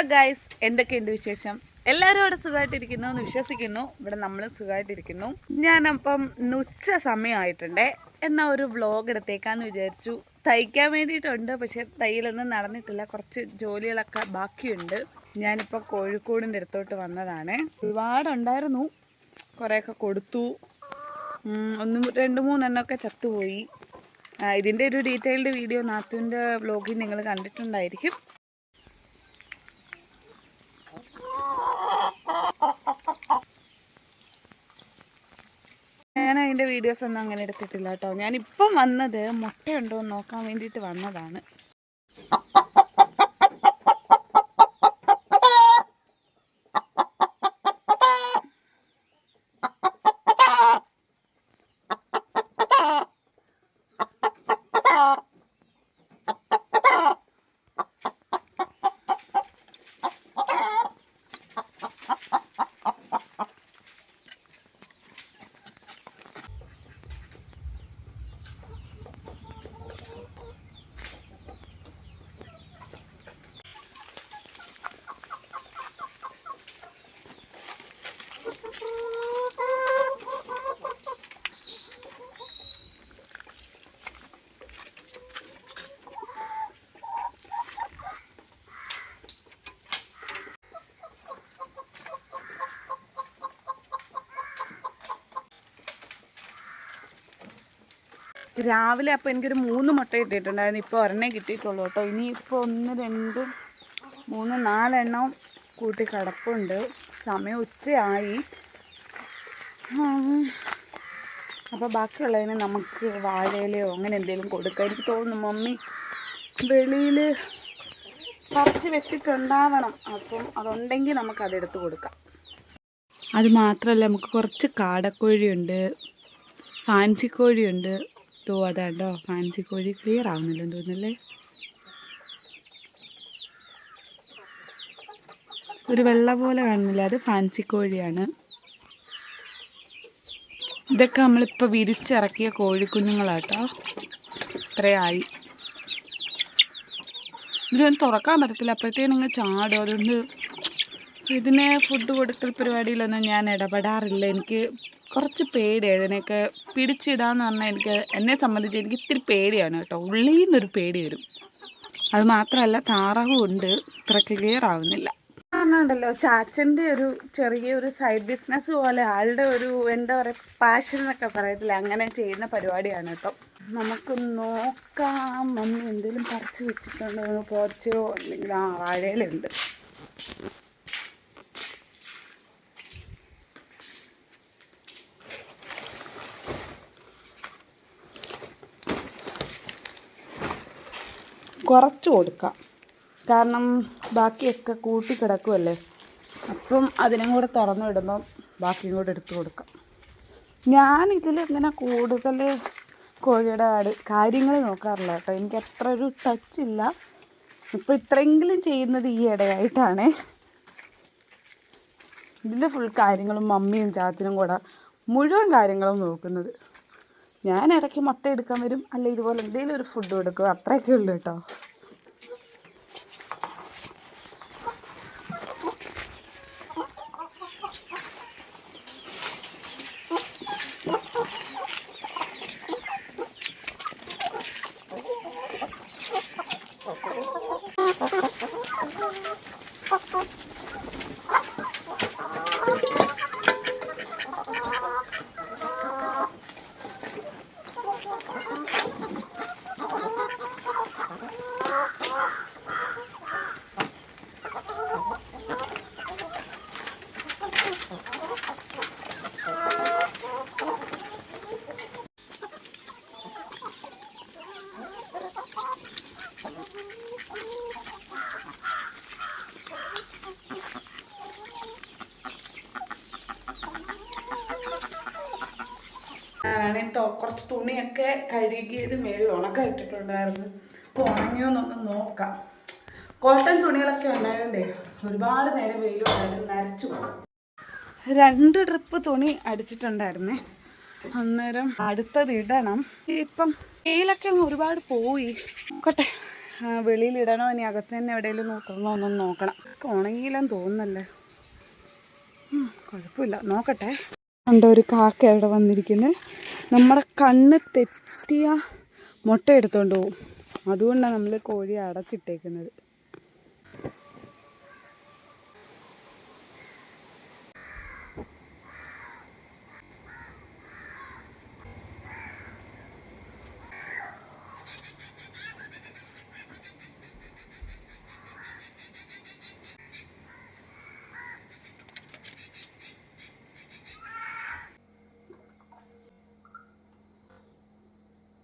Hello guys എന്തൊക്കെയുണ്ട് വിശേഷം? എല്ലാവരും അവിടെ സുഖമായിട്ടിരിക്കുന്നു എന്ന് വിശ്വസിക്കുന്നു. ഇവിടെ നമ്മൾ സുഖമായിട്ടിരിക്കുന്നു. ഞാനപ്പം ഉച്ച സമയമായിട്ടുണ്ട്. എന്നാൽ ഒരു വ്ളോഗ് എടുത്തേക്കാന്ന് വിചാരിച്ചു. തയ്ക്കാൻ വേണ്ടിയിട്ടുണ്ട്. പക്ഷെ തയ്യലൊന്നും നടന്നിട്ടില്ല. കുറച്ച് ജോലികളൊക്കെ ബാക്കിയുണ്ട്. ഞാനിപ്പോൾ കോഴിക്കോടിന്റെ അടുത്തോട്ട് വന്നതാണ്. ഒരുപാടുണ്ടായിരുന്നു. കുറേയൊക്കെ കൊടുത്തു. ഒന്നും രണ്ട് മൂന്നെണ്ണമൊക്കെ ചത്തുപോയി. ഇതിന്റെ ഒരു ഡീറ്റെയിൽഡ് വീഡിയോ നാത്തുവിന്റെ വ്ളോഗിൽ നിങ്ങൾ കണ്ടിട്ടുണ്ടായിരിക്കും ഞാൻ അതിന്റെ വീഡിയോസ് ഒന്നും അങ്ങനെ എടുത്തിട്ടില്ല കേട്ടോ. ഞാനിപ്പം വന്നത് മുട്ടയുണ്ടോ എന്ന് നോക്കാൻ വേണ്ടിയിട്ട് വന്നതാണ്. രാവിലെ അപ്പോൾ എനിക്കൊരു മൂന്ന് മുട്ട കിട്ടിയിട്ടുണ്ടായിരുന്നു. ഇപ്പോൾ ഒരെണ്ണേ കിട്ടിയിട്ടുള്ളൂ കേട്ടോ. ഇനിയിപ്പോൾ ഒന്ന് രണ്ട് മൂന്ന് നാലെണ്ണം കൂട്ടി കിടപ്പുണ്ട്. സമയം ഉച്ചയായി. അപ്പോൾ ബാക്കിയുള്ളതിന് നമുക്ക് വാഴയിലയോ അങ്ങനെ എന്തെങ്കിലും കൊടുക്കാം. എനിക്ക് തോന്നുന്നു മമ്മി വെളിയിൽ പറിച്ച് വെച്ചിട്ടുണ്ടാവണം. അപ്പം അതുണ്ടെങ്കിൽ നമുക്ക് അതെടുത്ത് കൊടുക്കാം. അത് മാത്രമല്ല നമുക്ക് കുറച്ച് കാടക്കോഴിയുണ്ട് ഫാൻസി കോഴിയുണ്ട് തോ അതാണ്ടോ? ഫാൻസി കോഴി ക്ലിയർ ആവുന്നില്ലെന്ന് തോന്നുന്നല്ലേ? ഒരു വെള്ള പോലെ കാണുന്നില്ല. അത് ഫാൻസി കോഴിയാണ്. ഇതൊക്കെ നമ്മളിപ്പോൾ വിരിച്ചിറക്കിയ കോഴിക്കുഞ്ഞുങ്ങളാട്ടോ. ഇത്രയായി ഇതിനൊന്നും തുറക്കാൻ പറ്റത്തില്ല. അപ്പോഴത്തേക്ക് നിങ്ങൾ ചാടും. അതുകൊണ്ട് ഇതിനെ ഫുഡ് കൊടുക്കൽ പരിപാടിയിലൊന്നും ഞാൻ ഇടപെടാറില്ല. എനിക്ക് കുറച്ച് പേടിയാണ് ഇതിനെയൊക്കെ പിടിച്ചിടാന്ന് പറഞ്ഞാൽ എനിക്ക് എന്നെ സംബന്ധിച്ച് എനിക്ക് ഇത്തിരി പേടിയാണ് കേട്ടോ. ഉള്ളിൽ നിന്നൊരു പേടി വരും. അത് മാത്രമല്ല താറാവും ഉണ്ട്. ഇത്ര ക്ലിയർ ആവുന്നില്ല. ണ്ടല്ലോ ചാച്ചന്റെ ഒരു ചെറിയൊരു സൈഡ് ബിസിനസ് പോലെ ആളുടെ ഒരു എന്താ പറയുക പാഷൻ എന്നൊക്കെ പറയത്തില്ല? അങ്ങനെ ചെയ്യുന്ന പരിപാടിയാണ് കേട്ടോ. നമുക്ക് നോക്കാം. മമ്മി എന്തെങ്കിലും പറിച്ച് വെച്ചിട്ടുണ്ടോ? പോർച്ചോ അല്ലെങ്കിൽ ആ വാഴയിലുണ്ട് കുറച്ച് കൊടുക്കാം. കാരണം ബാക്കിയൊക്കെ കൂട്ടി കിടക്കുമല്ലേ അപ്പം അതിനും കൂടെ തുറന്നു വിടുമ്പം ബാക്കിയും കൂടെ എടുത്ത് കൊടുക്കാം. ഞാനിതിൽ ഇങ്ങനെ കൂടുതൽ കോഴിയുടെ കാര്യങ്ങൾ നോക്കാറില്ല കേട്ടോ. എനിക്ക് അത്ര ഒരു ടച്ച് ഇല്ല. ഇപ്പം ഇത്രയെങ്കിലും ചെയ്യുന്നത് ഈ ഇടയായിട്ടാണ്. ഇതിന്റെ ഫുൾ കാര്യങ്ങളും മമ്മിയും ചാച്ചനും കൂടെ മുഴുവൻ കാര്യങ്ങളും നോക്കുന്നത്. ഞാൻ ഇടയ്ക്ക് മുട്ട എടുക്കാൻ വരും. അല്ല ഇതുപോലെ എന്തെങ്കിലും ഒരു ഫുഡ് കൊടുക്കും. അത്രയൊക്കെ ഉള്ളൂ കേട്ടോ. തുണിയൊക്കെ കഴുകിയത് മേളിൽ ഉണക്കമിട്ടിട്ടുണ്ടായിരുന്നു അപ്പോൾ അപ്പോൾ ഉണങ്ങിയോന്നൊന്ന് നോക്കാം. കോട്ടൺ തുണികളൊക്കെ ഉണ്ടായതുകൊണ്ടേ ഒരുപാട് നേരം വെയിലുണ്ടായിരുന്നു നരച്ചു. രണ്ട് ട്രിപ്പ് തുണി അടിച്ചിട്ടുണ്ടായിരുന്നേ. അന്നേരം അടുത്തത് ഇടണം. ഇപ്പം വെയിലൊക്കെ അങ്ങ് ഒരുപാട് പോയി. നോക്കട്ടെ വെളിയിലിടണോ ഇനി അകത്ത് തന്നെ എവിടെയെങ്കിലും നോക്കണോ ഒന്നും നോക്കണം. ഉണങ്ങിയില്ലെന്ന് തോന്നുന്നല്ലേ? കുഴപ്പമില്ല. നോക്കട്ടെ. ഉണ്ട് ഒരു കാക്ക അവിടെ വന്നിരിക്കുന്നത് നമ്മുടെ കണ്ണ് തെറ്റിയ മുട്ട എടുത്തുകൊണ്ട് പോകും അതുകൊണ്ടാണ് നമ്മൾ കോഴിയെ അടച്ചിട്ടേക്കുന്നത്.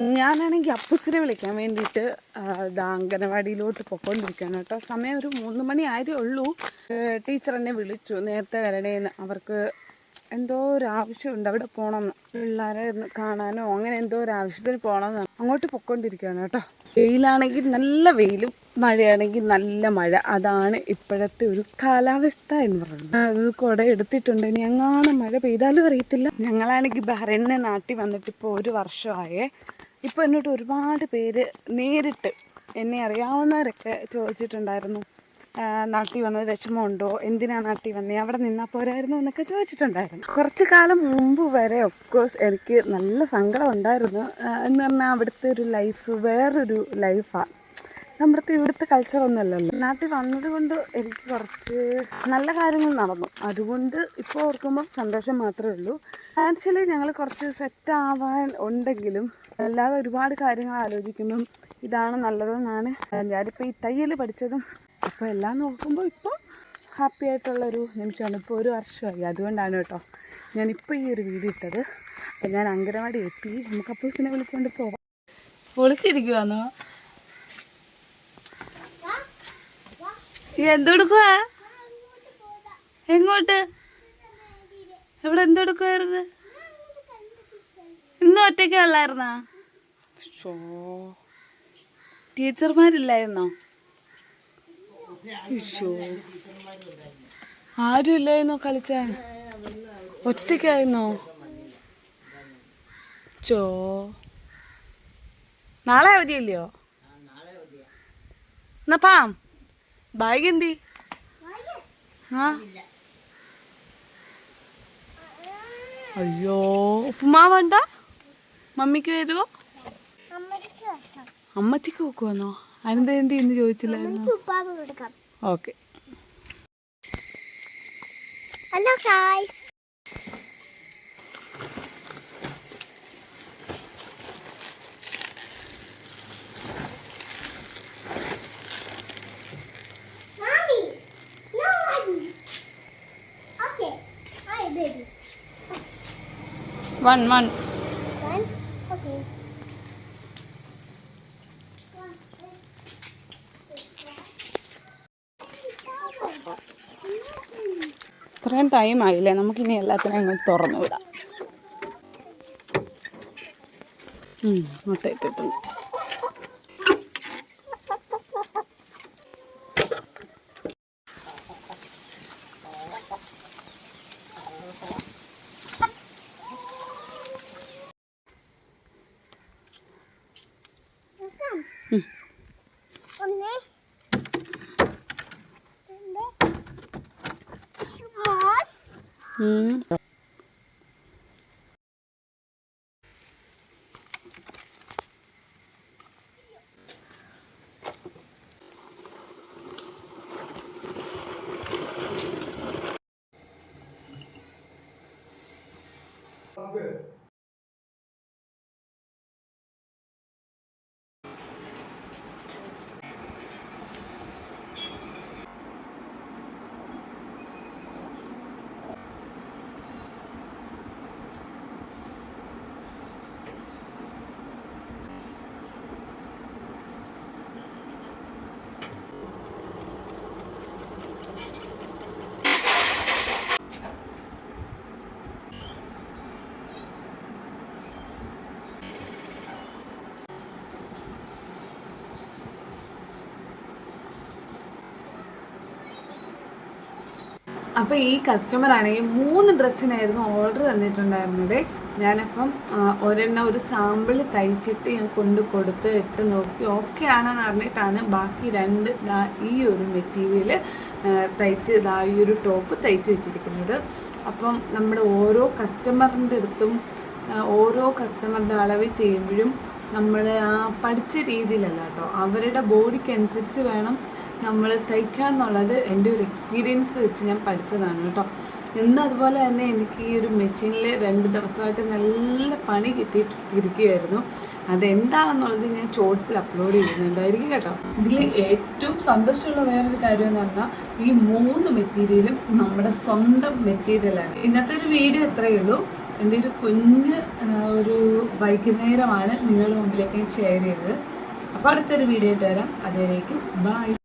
ഞാനാണെങ്കിൽ അപ്പുസിനെ വിളിക്കാൻ വേണ്ടിയിട്ട് ഇതാ അംഗനവാടിയിലോട്ട് പൊക്കോണ്ടിരിക്കുകയാണ് കേട്ടോ. സമയം ഒരു മൂന്ന് മണി ആയതേ ഉള്ളൂ. ടീച്ചർ എന്നെ വിളിച്ചു. നേരത്തെ വരണേന്ന് അവർക്ക് എന്തോ ഒരു ആവശ്യമുണ്ട്. അവിടെ പോകണം പിള്ളേരെ കാണാനോ അങ്ങനെ എന്തോ ഒരു ആവശ്യത്തിന് പോകണമെന്ന് അങ്ങോട്ട് പൊക്കോണ്ടിരിക്കുകയാണ് കേട്ടോ. വെയിലാണെങ്കിൽ നല്ല വെയിലും മഴയാണെങ്കിൽ നല്ല മഴ. അതാണ് ഇപ്പോഴത്തെ ഒരു കാലാവസ്ഥ എന്ന് പറയുന്നത്. അത് കുട എടുത്തിട്ടുണ്ട്. എങ്ങാനും മഴ പെയ്താലും അറിയത്തില്ല. ഞങ്ങളാണെങ്കിൽ ബഹ്റൈനെ നാട്ടിൽ വന്നിട്ട് ഇപ്പോൾ ഒരു വർഷമായേ. ഇപ്പോൾ എന്നോട് ഒരുപാട് പേര് നേരിട്ട് എന്നെ അറിയാവുന്നവരൊക്കെ ചോദിച്ചിട്ടുണ്ടായിരുന്നു. നാട്ടിൽ വന്നത് വിഷമമുണ്ടോ? എന്തിനാ നാട്ടിൽ വന്നേ? അവിടെ നിന്നാൽ പോരായിരുന്നു എന്നൊക്കെ ചോദിച്ചിട്ടുണ്ടായിരുന്നു. കുറച്ച് കാലം മുമ്പ് വരെ ഓഫ് കോഴ്സ് എനിക്ക് നല്ല സങ്കടം ഉണ്ടായിരുന്നു. എന്ന് പറഞ്ഞാൽ അവിടുത്തെ ഒരു ലൈഫ് വേറൊരു ലൈഫാണ് നമ്മുടെ ഇവിടുത്തെ കൾച്ചറൊന്നും അല്ലല്ലോ നാട്ടിൽ വന്നത് കൊണ്ട് എനിക്ക് കുറച്ച് നല്ല കാര്യങ്ങൾ നടന്നു. അതുകൊണ്ട് ഇപ്പോൾ ഓർക്കുമ്പോൾ സന്തോഷം മാത്രമേ ഉള്ളൂ. ആക്ച്വലി ഞങ്ങൾ കുറച്ച് സെറ്റ് ആവാൻ ഉണ്ടെങ്കിലും അല്ലാതെ ഒരുപാട് കാര്യങ്ങൾ ആലോചിക്കുമ്പം ഇതാണ് നല്ലതെന്നാണ് ഞാനിപ്പോൾ ഈ തയ്യൽ പഠിച്ചതും. അപ്പോൾ എല്ലാം നോക്കുമ്പോൾ ഇപ്പോൾ ഹാപ്പി ആയിട്ടുള്ളൊരു നിമിഷമാണ്. ഇപ്പോൾ ഒരു വർഷമായി. അതുകൊണ്ടാണ് കേട്ടോ ഞാനിപ്പോൾ ഈ ഒരു വീട് ഇട്ടത്. അപ്പം ഞാൻ അങ്കനവാടി എത്തി. നമുക്ക് അപ്പൂസിനെ വിളിച്ചുകൊണ്ട് പോവാം. പൊളിച്ചിരിക്കുവാന്നോ എന്തെടുക്കുക എങ്ങോട്ട്? ഇവിടെ എന്തെടുക്കുമായിരുന്നു ഇന്നും ഒറ്റയ്ക്കല്ലായിരുന്നാ ഷോ ടീച്ചർമാരില്ലായിരുന്നോ? ഇഷോ ആരും ഇല്ലായിരുന്നോ കളിച്ചാൻ? ഒറ്റയ്ക്കായിരുന്നോ? ചോ. നാളെ അവധിയല്ലയോ? എന്നാ പാം. ബാഗ് എന്തി ആ? അയ്യോ ഉപ്പുമാ വേണ്ട? മമ്മിക്ക് വരുവോ അമ്മച്ചിക്ക് വെക്കുവാന്നോ? അതിനെന്താ എന്തി എന്ന് ചോദിച്ചില്ലായിരുന്നു? Okay. Hello hi one one One, okay. ഇത്രയും ടൈം ആയില്ലേ? നമുക്കിനി എല്ലാത്തിനും അങ്ങ് തുറന്നു വിടാം. ഉം, 嗯。对 അപ്പോൾ ഈ കസ്റ്റമർ ആണെങ്കിൽ മൂന്ന് ഡ്രസ്സിനായിരുന്നു ഓർഡർ തന്നിട്ടുണ്ടായിരുന്നത്. ഞാനപ്പം ഒരെണ്ണം ഒരു സാമ്പിൾ തയ്ച്ചിട്ട് ഞാൻ കൊണ്ട് കൊടുത്ത് ഇട്ട് നോക്കി. ഓക്കെ ആണെന്ന് അറിഞ്ഞിട്ടാണ് ബാക്കി രണ്ട് ഈ ഒരു മെറ്റീരിയൽ തയ്ച്ച് ദാ ഈ ഒരു ടോപ്പ് തയ്ച്ച് വെച്ചിരിക്കുന്നത്. അപ്പം നമ്മുടെ ഓരോ കസ്റ്റമറിന്റെ അടുത്തും ഓരോ കസ്റ്റമറിന്റെ അളവ് ചെയ്യുമ്പോഴും നമ്മൾ ആ പഠിച്ച രീതിയിലല്ല കേട്ടോ. അവരുടെ ബോഡിക്ക് അനുസരിച്ച് വേണം നമ്മൾ തയ്ക്കുക എന്നുള്ളത് എന്റെ ഒരു എക്സ്പീരിയൻസ് വെച്ച് ഞാൻ പഠിച്ചതാണ് കേട്ടോ. ഇന്ന് അതുപോലെ തന്നെ എനിക്ക് ഈ ഒരു മെഷീനിൽ രണ്ട് ദിവസമായിട്ട് നല്ല പണി കിട്ടിയിട്ടിരിക്കുകയായിരുന്നു. അതെന്താണെന്നുള്ളത് ഞാൻ ഷോർട്സിൽ അപ്ലോഡ് ചെയ്യുന്നുണ്ടായിരിക്കും കേട്ടോ. ഇതിൽ ഏറ്റവും സന്തോഷമുള്ള വേറൊരു കാര്യം എന്ന് പറഞ്ഞാൽ ഈ മൂന്ന് മെറ്റീരിയലും നമ്മുടെ സ്വന്തം മെറ്റീരിയലാണ് ഇന്നത്തെ ഒരു വീഡിയോ എത്രയേ ഉള്ളൂ. എന്റെ ഒരു കുഞ്ഞ് ഒരു വൈകുന്നേരമാണ് നിങ്ങളുടെ മുമ്പിലേക്ക് ഷെയർ ചെയ്തത്. അപ്പോൾ അടുത്തൊരു വീഡിയോ ആയിട്ട് വരാം. അതുവരേക്കും ബൈ